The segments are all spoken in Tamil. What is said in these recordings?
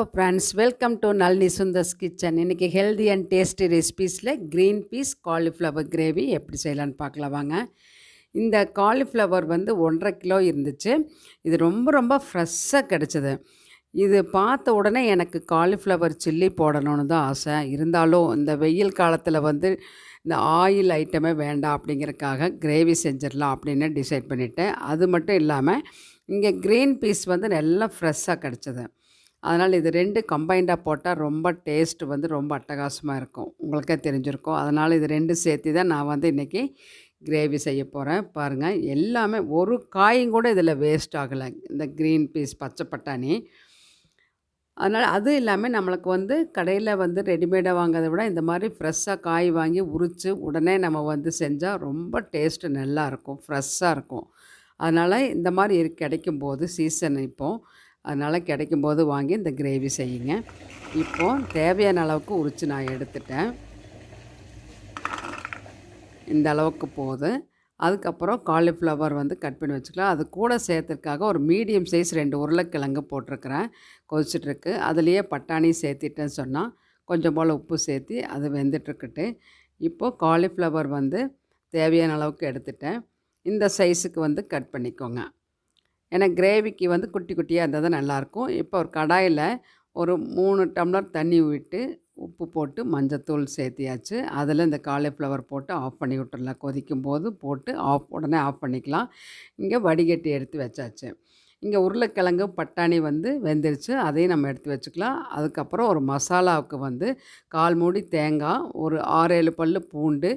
Hello friends welcome to Nalini Sundar's kitchen இன்றைக்கி ஹெல்தி அண்ட் டேஸ்டி ரெசிபீஸில் க்ரீன் பீஸ் காலிஃப்ளவர் கிரேவி எப்படி செய்யலான்னு பார்க்கலாம் வாங்க. இந்த காலிஃப்ளவர் வந்து ஒன்றரை கிலோ இருந்துச்சு. இது ரொம்ப ரொம்ப ஃப்ரெஷ்ஷாக கிடச்சிது. இது பார்த்த உடனே எனக்கு காலிஃப்ளவர் சில்லி போடணும்னு தான் ஆசை. இருந்தாலும் இந்த வெயில் காலத்தில் வந்து இந்த ஆயில் ஐட்டமே வேண்டாம் அப்படிங்கிறதுக்காக கிரேவி செஞ்சிடலாம் அப்படின்னு டிசைட் பண்ணிட்டேன். அது மட்டும் இல்லாமல் இங்கே க்ரீன் பீஸ் வந்து நல்லா ஃப்ரெஷ்ஷாக கிடச்சிது. அதனால் இது ரெண்டு கம்பைண்டாக போட்டால் ரொம்ப டேஸ்ட் வந்து ரொம்ப அட்டகாசமாக இருக்கும். உங்களுக்கே தெரிஞ்சிருக்கும். அதனால் இது ரெண்டு சேர்த்து தான் நான் வந்து இன்றைக்கி கிரேவி செய்ய போகிறேன் பாருங்கள் எல்லாமே ஒரு காயும் கூட இதில் வேஸ்ட் ஆகலை. இந்த க்ரீன் பீஸ் பச்சை பட்டாணி. அதனால் அது இல்லாமல் நம்மளுக்கு வந்து கடையில் வந்து ரெடிமேடாக வாங்கிறத விட இந்த மாதிரி ஃப்ரெஷ்ஷாக காய் வாங்கி உரித்து உடனே நம்ம வந்து செஞ்சால் ரொம்ப டேஸ்ட்டு நல்லாயிருக்கும் ஃப்ரெஷ்ஷாக இருக்கும். அதனால் இந்த மாதிரி கிடைக்கும் போது சீசன் இப்போது அதனால் கிடைக்கும்போது வாங்கி இந்த கிரேவி செய்யுங்க. இப்போது தேவையான அளவுக்கு உரித்து நான் எடுத்துட்டேன். இந்த அளவுக்கு போதும் அதுக்கப்புறம் காலிஃப்ளவர் வந்து கட் பண்ணி வச்சுக்கலாம். அது கூட சேர்த்துறதுக்காக ஒரு மீடியம் சைஸ் ரெண்டு உருளைக்கிழங்கு போட்டிருக்கிறேன். கொதிச்சிட்ருக்கு. அதுலேயே பட்டாணி சேர்த்திட்டேன்னு சொன்னால் கொஞ்சம் போல் உப்பு சேர்த்து அது வெந்துட்டுருக்குட்டு. இப்போது காலிஃப்ளவர் வந்து தேவையான அளவுக்கு எடுத்துட்டேன். இந்த சைஸுக்கு வந்து கட் பண்ணிக்கோங்க. ஏன்னா கிரேவிக்கு வந்து குட்டி குட்டியாக இருந்தால் தான் நல்லாயிருக்கும் இப்போ ஒரு கடாயில் ஒரு மூணு டம்ளர் தண்ணி விட்டு உப்பு போட்டு மஞ்சத்தூள் சேர்த்தியாச்சு. அதில் இந்த காலிஃப்ளவர் போட்டு ஆஃப் பண்ணி விட்டுடலாம் கொதிக்கும் போது போட்டு ஆஃப் உடனே ஆஃப் பண்ணிக்கலாம். இங்கே வடிகட்டி எடுத்து வச்சாச்சு. இங்கே உருளைக்கிழங்கு பட்டாணி வந்து வெந்துருச்சு. அதையும் நம்ம எடுத்து வச்சுக்கலாம். அதுக்கப்புறம் ஒரு மசாலாவுக்கு வந்து கால் மூடி தேங்காய் ஒரு ஆறு ஏழு பல் பூண்டு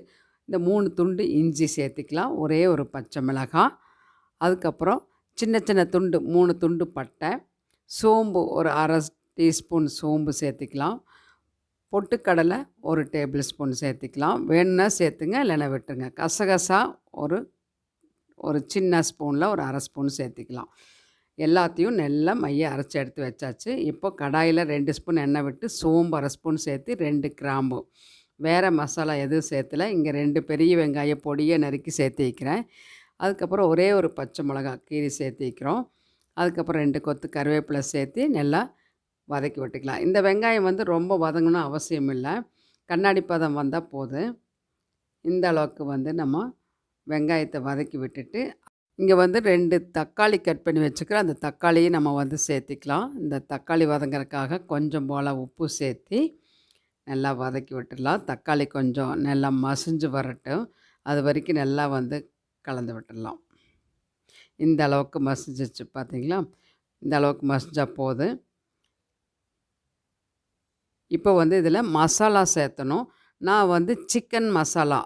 இந்த மூணு துண்டு இஞ்சி சேர்த்திக்கலாம். ஒரே ஒரு பச்சை மிளகாய். அதுக்கப்புறம் சின்ன சின்ன துண்டு மூணு துண்டு பட்டை சோம்பு ஒரு அரை டீஸ்பூன் சோம்பு சேர்த்திக்கலாம். பொட்டுக்கடலை ஒரு டேபிள் ஸ்பூன் சேர்த்துக்கலாம். வேணுன்னா சேர்த்துங்க இல்லைன்னா விட்டுருங்க. கசகசா ஒரு ஒரு சின்ன ஸ்பூனில் ஒரு அரை ஸ்பூன் சேர்த்துக்கலாம். எல்லாத்தையும் நல்லா மைய அரைச்சி எடுத்து வச்சாச்சு. இப்போ கடாயில் ரெண்டு ஸ்பூன் எண்ணெய் விட்டு சோம்பு அரை ஸ்பூன் சேர்த்து ரெண்டு கிராம்பு. வேறு மசாலா எதுவும் சேர்த்துல. இங்கே ரெண்டு பெரிய வெங்காய பொடியை நறுக்கி சேர்த்து வைக்கிறேன். அதுக்கப்புறம் ஒரே ஒரு பச்சை மிளகா கீரி சேர்த்திக்கிறோம் அதுக்கப்புறம் ரெண்டு கொத்து கருவேப்பிலை சேர்த்து நல்லா வதக்கி விட்டுக்கலாம். இந்த வெங்காயம் வந்து ரொம்ப வதங்கணும் அவசியம் இல்லை. கண்ணாடி பதம் வந்தால் போதும். இந்த அளவுக்கு வந்து நம்ம வெங்காயத்தை வதக்கி விட்டுட்டு இங்கே வந்து ரெண்டு தக்காளி கட் பண்ணி வச்சுக்கிறோம். அந்த தக்காளியை நம்ம வந்து சேர்த்திக்கலாம். இந்த தக்காளி வதங்குறதுக்காக கொஞ்சம் போல் உப்பு சேர்த்து நல்லா வதக்கி விட்டுடலாம். தக்காளி கொஞ்சம் நல்லா மசிஞ்சு வரட்டும். அது வரைக்கும் நல்லா வந்து கலந்து விட்டுடலாம். இந்த அளவுக்கு மசிஞ்சிச்சு பார்த்தீங்களா இந்த அளவுக்கு மசிஞ்சால் போதும் இப்போ வந்து இதில் மசாலா சேர்த்தணும். நான் வந்து சிக்கன் மசாலா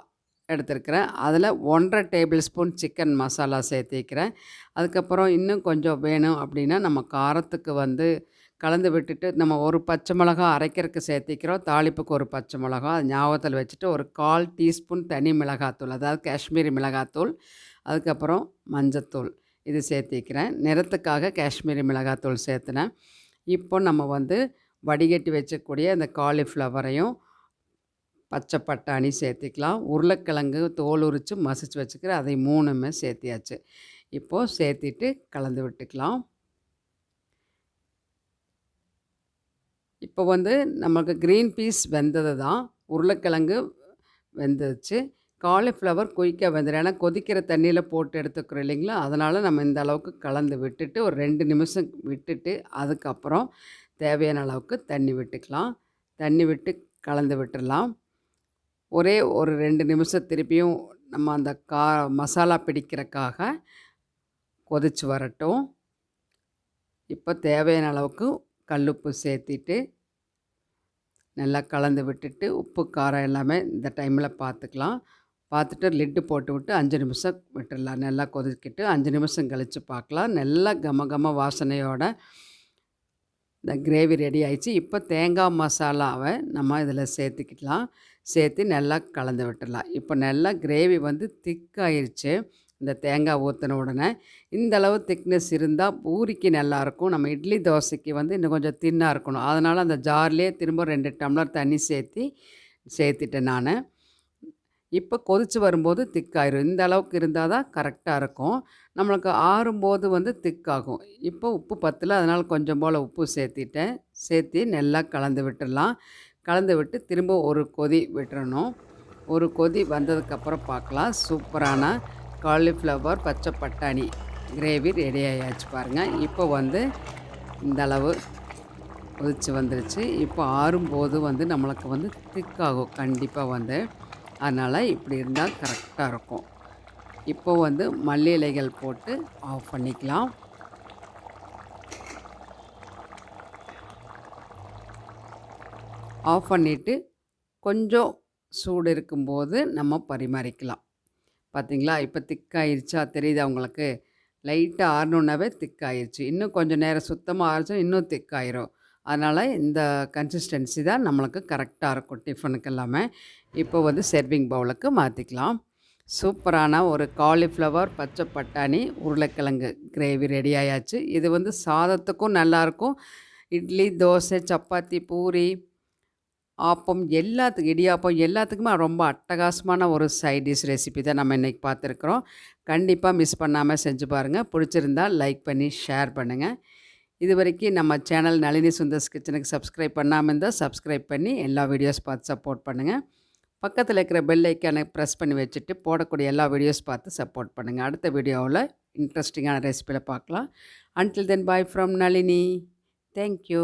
எடுத்துருக்கிறேன். அதில் ஒன்றரை டேபிள் ஸ்பூன் சிக்கன் மசாலா சேர்த்திக்கிறேன் அதுக்கப்புறம் இன்னும் கொஞ்சம் வேணும் அப்படின்னா நம்ம காரத்துக்கு வந்து கலந்து விட்டுட்டு நம்ம ஒரு பச்சை மிளகா அரைக்கிறதுக்கு சேர்த்திக்கிறோம். தாளிப்புக்கு ஒரு பச்சை மிளகா அது ஞாபகத்தில் வச்சுட்டு ஒரு கால் டீஸ்பூன் தனி மிளகாத்தூள் அதாவது காஷ்மீரி மிளகாத்தூள் அதுக்கப்புறம் மஞ்சத்தூள் இது சேர்த்திக்கிறேன். நிறத்துக்காக காஷ்மீரி மிளகாத்தூள் சேர்த்துனேன். இப்போ நம்ம வந்து வடிகட்டி வச்சக்கூடிய அந்த காலிஃப்ளவரையும் பச்சை பட்டாணி சேர்த்திக்கலாம். உருளைக்கிழங்கு தோல் உரித்து மசிச்சு வச்சுக்கிற அதை மூணுமே சேர்த்தியாச்சு. இப்போது சேர்த்திட்டு கலந்து விட்டுக்கலாம். இப்போ வந்து நமக்கு க்ரீன் பீஸ் வெந்தது தான் உருளைக்கிழங்கு வெந்துச்சு காலிஃப்ளவர் குயிக்காக வெந்துடும் ஏன்னா கொதிக்கிற தண்ணியில் போட்டு எடுத்துக்கிறோம் இல்லைங்களா? அதனால் நம்ம இந்த அளவுக்கு கலந்து விட்டுட்டு ஒரு ரெண்டு நிமிஷம் விட்டுட்டு அதுக்கப்புறம் தேவையான அளவுக்கு தண்ணி விட்டுக்கலாம். தண்ணி விட்டு கலந்து விட்டுடலாம். ஒரே ஒரு ரெண்டு நிமிஷம் திருப்பியும் நம்ம அந்த கா மசாலா பிடிக்கிறக்காக கொதிச்சு வரட்டும். இப்போ தேவையான அளவுக்கு கல்லுப்பு சேர்த்திட்டு நல்லா கலந்து விட்டுட்டு உப்பு காரம் எல்லாமே இந்த டைமில் பார்த்துக்கலாம் பார்த்துட்டு லிட்டு போட்டு விட்டு அஞ்சு நிமிஷம் விட்டுடலாம். நல்லா கொதிக்கிட்டு அஞ்சு நிமிஷம் கழித்து பார்க்கலாம் நல்லா கம கம வாசனையோட இந்த கிரேவி ரெடி ஆயிடுச்சு. இப்போ தேங்காய் மசாலாவை நம்ம இதில் சேர்த்துக்கிடலாம். சேர்த்து நல்லா கலந்து விட்டுடலாம். இப்போ நல்லா கிரேவி வந்து திக்காயிருச்சு இந்த தேங்காய் ஊற்றின உடனே இந்த அளவு திக்னஸ் இருந்தால் பூரிக்கு நல்லாயிருக்கும் நம்ம இட்லி தோசைக்கு வந்து இன்னும் கொஞ்சம் தின்னாக இருக்கணும். அதனால் அந்த ஜார்லேயே திரும்ப ரெண்டு டம்ளர் தண்ணி சேர்த்தி சேர்த்துட்டேன் நான். இப்போ கொதித்து வரும்போது திக்காயிரும் இந்த அளவுக்கு இருந்தால் தான் கரெக்டாக இருக்கும். நம்மளுக்கு ஆறும்போது வந்து திக்காகும் இப்போ உப்பு பத்தில் அதனால் கொஞ்சம் போல் உப்பு சேர்த்திட்டேன். சேர்த்து நல்லா கலந்து விட்டுடலாம். கலந்து விட்டு திரும்ப ஒரு கொதி விட்டுறணும். ஒரு கொதி வந்ததுக்கப்புறம் பார்க்கலாம். சூப்பரான காலிஃப்ளவர் பச்சை பட்டாணி கிரேவி ரெடி ஆகியாச்சு பாருங்கள் இப்போ வந்து இந்த அளவு கொதிச்சு வந்துருச்சு. இப்போ ஆறும்போது வந்து நம்மளுக்கு வந்து திக்காகும் கண்டிப்பாக வந்து. அதனால் இப்படி இருந்தால் கரெக்டாக இருக்கும். இப்போ வந்து மல்லி இலைகள் போட்டு ஆஃப் பண்ணிக்கலாம். ஆஃப் பண்ணிவிட்டு கொஞ்சம் சூடு இருக்கும்போது நம்ம பரிமாறிக்கலாம். பார்த்தீங்களா? இப்போ திக்காயிருச்சா? தெரியுதா உங்களுக்கு லைட்டாக ஆறணுன்னாவே திக்காயிருச்சு. இன்னும் கொஞ்சம் நேரம் சுத்தமாக ஆறிச்சா? இன்னும் திக்காயிரும். அதனால் இந்த கன்சிஸ்டன்சி தான் நம்மளுக்கு கரெக்டாக இருக்கும் டிஃபனுக்கு எல்லாமே. இப்போ வந்து செர்விங் பவுலுக்கு மாற்றிக்கலாம் சூப்பரான ஒரு காலிஃப்ளவர் பச்சை பட்டாணி உருளைக்கிழங்கு கிரேவி ரெடி ஆயாச்சு. இது வந்து சாதத்துக்கும் நல்லாயிருக்கும் இட்லி தோசை சப்பாத்தி பூரி ஆப்பம் எல்லாத்துக்கும் இடியாப்பம் எல்லாத்துக்குமே ரொம்ப அட்டகாசமான ஒரு சைட் டிஷ் ரெசிபி தான் நம்ம இன்றைக்கி பார்த்துருக்குறோம். கண்டிப்பாக மிஸ் பண்ணாமல் செஞ்சு பாருங்கள் பிடிச்சிருந்தால் லைக் பண்ணி ஷேர் பண்ணுங்கள் இது வரைக்கும் நம்ம சேனல் நளினி சுந்தர்ஸ் கிச்சனுக்கு சப்ஸ்கிரைப் பண்ணாமல் இருந்தால் சப்ஸ்கிரைப் பண்ணி எல்லா வீடியோஸ் பார்த்து சப்போர்ட் பண்ணுங்கள் பக்கத்தில் இருக்கிற பெல் ஐக்கானை ப்ரெஸ் பண்ணி வச்சுட்டு போடக்கூடிய எல்லா வீடியோஸ் பார்த்து சப்போர்ட் பண்ணுங்கள் அடுத்த வீடியோவில் இன்ட்ரெஸ்டிங்கான ரெசிபியில் பார்க்கலாம். Until then bye from Nalini. Thank you